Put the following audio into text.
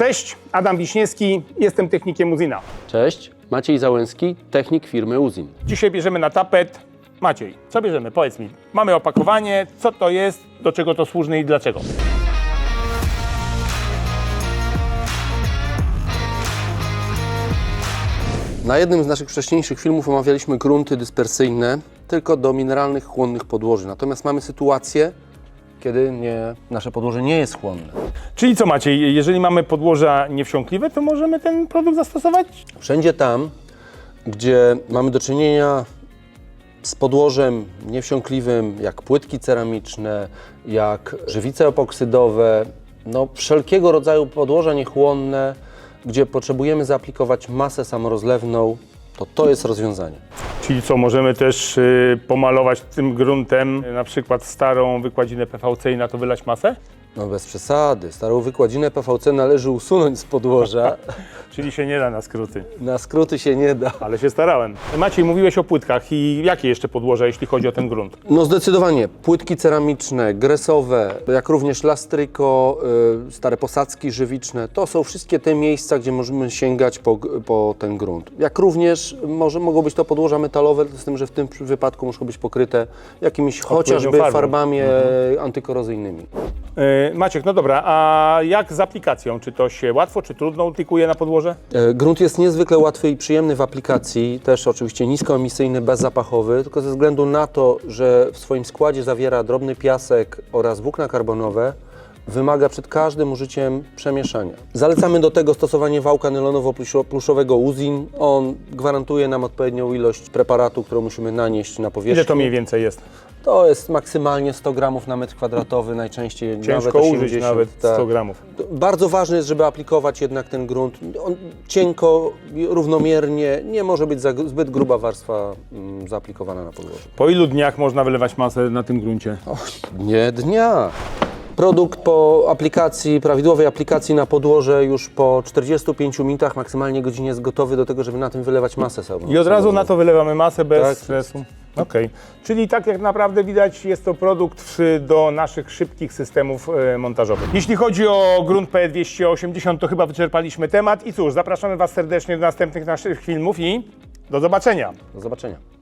Cześć, Adam Wiśniewski, jestem technikiem Uzina. Cześć, Maciej Załęski, technik firmy Uzin. Dzisiaj bierzemy na tapet. Maciej, co bierzemy? Powiedz mi. Mamy opakowanie, co to jest, do czego to służy i dlaczego. Na jednym z naszych wcześniejszych filmów omawialiśmy grunty dyspersyjne tylko do mineralnych chłonnych podłoży. Natomiast mamy sytuację, kiedy nie, nasze podłoże nie jest chłonne. Czyli co Maciej, jeżeli mamy podłoża niewsiąkliwe, to możemy ten produkt zastosować? Wszędzie tam, gdzie mamy do czynienia z podłożem niewsiąkliwym, jak płytki ceramiczne, jak żywice epoksydowe, no wszelkiego rodzaju podłoża niechłonne, gdzie potrzebujemy zaaplikować masę samorozlewną, to to jest rozwiązanie. Czyli co, możemy też y, pomalować tym gruntem y, na przykład starą wykładzinę PVC i na to wylać masę? No bez przesady. Starą wykładzinę PVC należy usunąć z podłoża. Czyli się nie da na skróty. Na skróty się nie da. Ale się starałem. Maciej, mówiłeś o płytkach i jakie jeszcze podłoża, jeśli chodzi o ten grunt? No zdecydowanie. Płytki ceramiczne, gresowe, jak również lastryko, y, stare posadzki żywiczne, to są wszystkie te miejsca, gdzie możemy sięgać po, po ten grunt. Jak również może, mogą być to podłoża metalowe, z tym, że w tym wypadku muszą być pokryte jakimiś chociażby farbą. farbami e, antykorozyjnymi. Yy, Maciek, no dobra, a jak z aplikacją? Czy to się łatwo, czy trudno aplikuje na podłoże? E, Grunt jest niezwykle łatwy i przyjemny w aplikacji, też oczywiście niskoemisyjny, bezzapachowy, tylko ze względu na to, że w swoim składzie zawiera drobny piasek oraz włókna karbonowe, wymaga przed każdym użyciem przemieszania. Zalecamy do tego stosowanie wałka nylonowo-pluszowego Uzin. On gwarantuje nam odpowiednią ilość preparatu, którą musimy nanieść na powierzchnię. Ile to mniej więcej jest? To jest maksymalnie 100 gramów na metr kwadratowy, najczęściej Ciężko nawet 80. użyć nawet 100 tak. gramów. Bardzo ważne jest, żeby aplikować jednak ten grunt on cienko, równomiernie. Nie może być za, zbyt gruba warstwa mm, zaaplikowana na podłoże. Po ilu dniach można wylewać masę na tym gruncie? Nie dnia. Produkt po aplikacji, prawidłowej aplikacji na podłoże już po 45 minutach, maksymalnie godzinie jest gotowy do tego, żeby na tym wylewać masę samą. I od razu na to wylewamy masę bez Tak. stresu. Okej. Czyli tak jak naprawdę widać, jest to produkt do naszych szybkich systemów y, montażowych. Jeśli chodzi o grunt P280, to chyba wyczerpaliśmy temat. I cóż, zapraszamy Was serdecznie do następnych naszych filmów i do zobaczenia. Do zobaczenia.